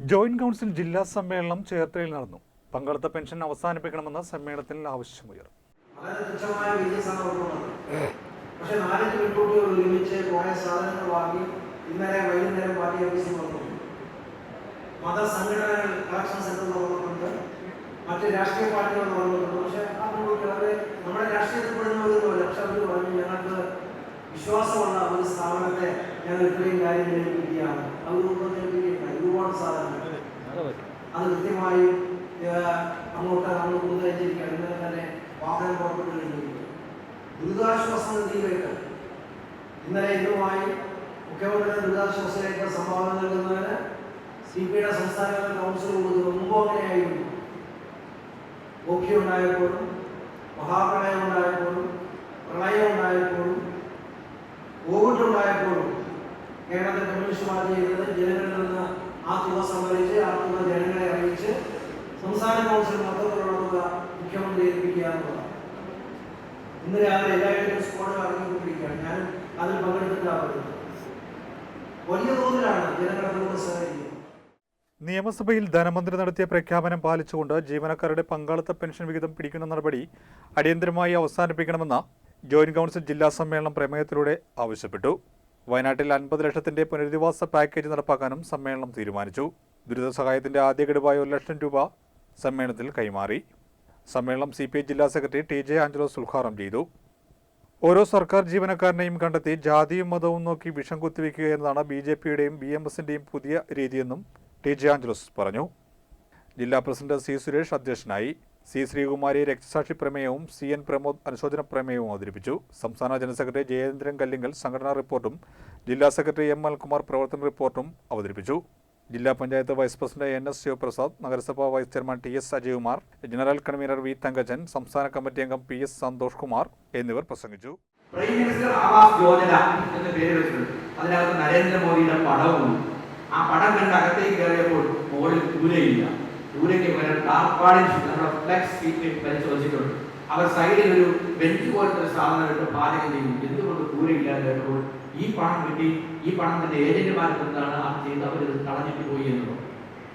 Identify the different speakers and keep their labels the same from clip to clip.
Speaker 1: Joint council ജില്ലാ സമ്മേളനം ചേർത്തലയിൽ നടന്നു. പങ്കെടുത്ത പെൻഷൻ അവസാനിപ്പിക്കണമെന്ന സമ്മേളനത്തിൽ ആവശ്യമുയർന്നു.
Speaker 2: പക്ഷെ ഇന്നലെ വൈകുന്നേരം ഓഫീസിൽ മറ്റ് രാഷ്ട്രീയ പാർട്ടികൾ തുറന്നിട്ടുണ്ട് പക്ഷെ ആ നമ്മുടെ രാഷ്ട്രീയത്തിൽ പെടുന്നവരൊന്നുമല്ല. പക്ഷെ പറഞ്ഞു ഞങ്ങൾക്ക് വിശ്വാസമുള്ള ഒരു സ്ഥാപനത്തെ ഞങ്ങൾ ഇത്രയും കാര്യം ഏൽപ്പിക്കുകയാണ് വാഹനം പുറപ്പെട്ടു ദുരിതാശ്വാസ നിധിയിലേക്ക്. ഇന്നലെ ഇന്നുമായി മുഖ്യമന്ത്രിയുടെ ദുരിതാശ്വാസത്തിലേക്ക് സംഭാവന നൽകുന്നതിന് സി പി ഐയുടെ സംസ്ഥാന കൗൺസിൽ കൊടുക്കുന്നു മുമ്പ് അങ്ങനെയായിരുന്നു. ഓഖി ഉണ്ടായപ്പോഴും മഹാപ്രളയം ഉണ്ടായപ്പോഴും പ്രളയം ഉണ്ടായപ്പോഴും കോവിഡ് ഉണ്ടായപ്പോഴും കേരളത്തിൽ കമ്മ്യൂണിസ്റ്റ് പാർട്ടി ചെയ്തത് ജനങ്ങളിൽ നിന്ന് ആ തുക സംഭരിച്ച് ആ തുക ജനങ്ങളെ അറിയിച്ച് സംസ്ഥാന കൗൺസിൽ മൊത്തത്തിലുള്ള തുക മുഖ്യമന്ത്രി ഏൽപ്പിക്കുക എന്നുള്ളതാണ് ഇന്ന് രാവിലെ എല്ലായിടത്തും സ്കോഡ് ഇറങ്ങിക്കൊണ്ടിരിക്കുകയാണ് ഞാൻ അതിൽ പങ്കെടുത്തിട്ടാണ് വലിയ തോതിലാണ് ജനങ്ങളെ നമുക്ക് സഹകരിക്കുന്നത്
Speaker 1: നിയമസഭയിൽ ധനമന്ത്രി നടത്തിയ പ്രഖ്യാപനം പാലിച്ചുകൊണ്ട് ജീവനക്കാരുടെ പങ്കാളിത്ത പെൻഷൻ വിഹിതം പിടിക്കുന്ന നടപടി അടിയന്തരമായി അവസാനിപ്പിക്കണമെന്ന ജോയിന്റ് കൗൺസിൽ ജില്ലാ സമ്മേളനം പ്രമേയത്തിലൂടെ ആവശ്യപ്പെട്ടു. വയനാട്ടിൽ അൻപത് ലക്ഷത്തിന്റെ പുനരധിവാസ പാക്കേജ് നടപ്പാക്കാനും സമ്മേളനം തീരുമാനിച്ചു. ദുരിത സഹായത്തിന്റെ ആദ്യ ഗഡുവായ ഒരു ലക്ഷം രൂപ സമ്മേളനത്തിൽ കൈമാറി. സമ്മേളനം സി പി ഐ ജില്ലാ സെക്രട്ടറി ടി ജെ ആഞ്ചലോസ് ഉദ്ഘാടനം ചെയ്തു. ഓരോ സർക്കാർ ജീവനക്കാരനെയും കണ്ടെത്തി ജാതിയും മതവും നോക്കി വിഷം കുത്തിവെക്കുക എന്നതാണ് ബി ജെ പിയുടെയും ബി എം എസിന്റെയും പുതിയ രീതിയെന്നും ടി ജെ ആഞ്ചലോസ് പറഞ്ഞു. ജില്ലാ പ്രസിഡന്റ് സി സുരേഷ് അധ്യക്ഷനായി. സി ശ്രീകുമാരി രക്തസാക്ഷി പ്രമേയവും സി എൻ പ്രമോദ് അനുശോചന പ്രമേയവും അവതരിപ്പിച്ചു. സംസ്ഥാന ജനറൽ സെക്രട്ടറി ജയേന്ദ്രൻ കല്ലിങ്കൽ സംഘടനാ റിപ്പോർട്ടും ജില്ലാ സെക്രട്ടറി എം എൽ കുമാർ പ്രവർത്തന റിപ്പോർട്ടും അവതരിപ്പിച്ചു. ജില്ലാ panchayat vice president N S Sivaprasad നഗരസഭാ vice chairman T S Ajaykumar general convener V Thankajan സംസ്ഥാന കമ്മിറ്റി അംഗം പി എസ് സന്തോഷ് കുമാർ എന്നിവർ പ്രസംഗിച്ചു.
Speaker 3: പ്രൈം മിനിസ്റ്റർ ആവാസ് യോജന എന്ന പേര് വെച്ചിട്ടുണ്ട്. അതിനകത്ത് നരേന്ദ്രമോദിയുടെ പടവും ആ പടം കണ്ട് അകത്തേക്ക് കയറിയപ്പോൾ മുകളിൽ ദൂരയില്ല ദൂരയ്ക്ക് പകരം ടാർപ്പാളിൻ നമ്മുടെ ഫ്ലെക്സ് സീറ്റ് വലിച്ചു വെച്ചിട്ടുണ്ട് അവർ സൈഡിൽ ഒരു ബെഞ്ച് പോലത്തെ ഒരു സാധനം ഇട്ട് പാചകം ചെയ്യും എന്തുകൊണ്ട് ദൂരയില്ലാതെ ഈ പണം കിട്ടി. ഈ പണം തന്റെ എന്താണ് ആ ചെയ്ത് ഇത് പോയി എന്നുള്ളത്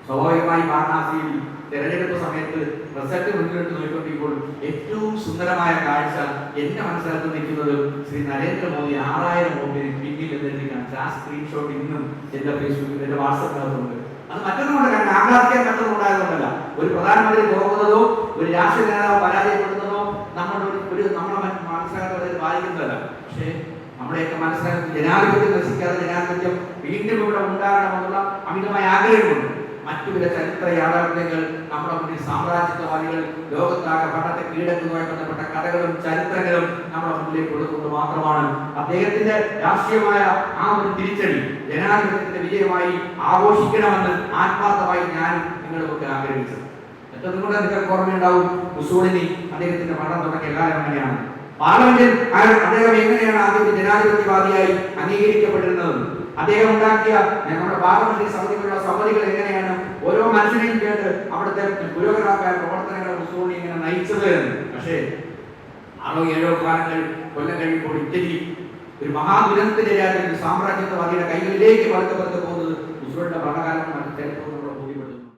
Speaker 3: സ്വാഭാവികമായി വാരണാസിയിൽ തെരഞ്ഞെടുപ്പ് സമയത്ത് റിസൾട്ട് മുന്നിലിട്ട് നോക്കിക്കൊണ്ടിരിക്കുമ്പോൾ ഏറ്റവും സുന്ദരമായ കാഴ്ച എന്റെ മനസ്സിലാക്കി നിൽക്കുന്നത് ശ്രീ നരേന്ദ്രമോദി ആറായിരം വോട്ടിന് പിന്നിൽ എന്നെഴുതി കാണിച്ച ആ സ്ക്രീൻഷോട്ട് ഇന്നും എന്റെ ഫേസ്ബുക്കിൽ എന്റെ വാട്സപ്പിനകത്തുണ്ട് അത് മറ്റൊന്നുകൊണ്ട് കാരണം ആഹ്ലാദിക്കാൻ മറ്റൊന്നുണ്ടായതുകൊണ്ടല്ല ഒരു പ്രധാനമന്ത്രി പോകുന്നതോ ഒരു രാഷ്ട്രീയ നേതാവ് പരാജയപ്പെടുന്നതോ നമ്മുടെ ഒരു നമ്മുടെ മനസ്സിലാക്കുന്നതിൽ ബാധിക്കുന്നതല്ല. പക്ഷേ നമ്മുടെയൊക്കെ മനസ്സിലാക്കി ജനാധിപത്യം നശിക്കാതെ ജനാധിപത്യം വീണ്ടും ഇവിടെ ഉണ്ടാകണമെന്നുള്ള അമിതമായ ആഗ്രഹമുണ്ട്. മറ്റു ചില ചരിത്ര യാഥാർത്ഥ്യങ്ങൾ നമ്മുടെ മുന്നിൽ സാമ്രാജ്യത്വവാദികൾ ലോകത്താകെ പണ്ടത്തെ കീഴടക്കുമായി ബന്ധപ്പെട്ട കഥകളും ചരിത്രങ്ങളും നമ്മുടെ മുന്നിലേക്ക് കൊടുക്കുന്നത് മാത്രമാണ് അദ്ദേഹത്തിന്റെ രാഷ്ട്രീയമായ ആ ഒരു തിരിച്ചടി ജനാധിപത്യത്തിന്റെ വിജയമായി ആഘോഷിക്കണമെന്ന് ആത്മാർത്ഥമായി ഞാൻ നിങ്ങളുമൊക്കെ ആഗ്രഹിച്ചത്. എത്ര നിങ്ങളുടെ ഓർമ്മയുണ്ടാവും മുസോളിനി അദ്ദേഹത്തിന്റെ പഠനം തുടങ്ങിയ കാലം എങ്ങനെയാണ് പാർലമെന്റിൽ അദ്ദേഹം എങ്ങനെയാണ് ആദ്യത്തെ ജനാധിപത്യവാദിയായി അംഗീകരിക്കപ്പെട്ടിരുന്നത്? അദ്ദേഹം ഉണ്ടാക്കിയ നമ്മുടെ പാർലമെന്ററി സമിതിക്കുള്ള സമിതികൾ എങ്ങനെയാണ് ഓരോ മനുഷ്യനെയും കേട്ട് അവിടുത്തെ പുരോഗമനമായ പ്രവർത്തനങ്ങൾ മുസ്ലിം ഇങ്ങനെ നയിച്ചത് എന്ന്. പക്ഷേ ആറോ ഏഴോ കാലങ്ങൾ കൊല്ലം കഴിയുമ്പോൾ ഇറ്റലി ഒരു ഒരു സാമ്രാജ്യത്വവാദിയുടെ കൈകളിലേക്ക് പതുക്കെ പതുക്കെ പോകുന്നത് മുസ്ലിങ്ങളുടെ ഭരണകാലം മറ്റു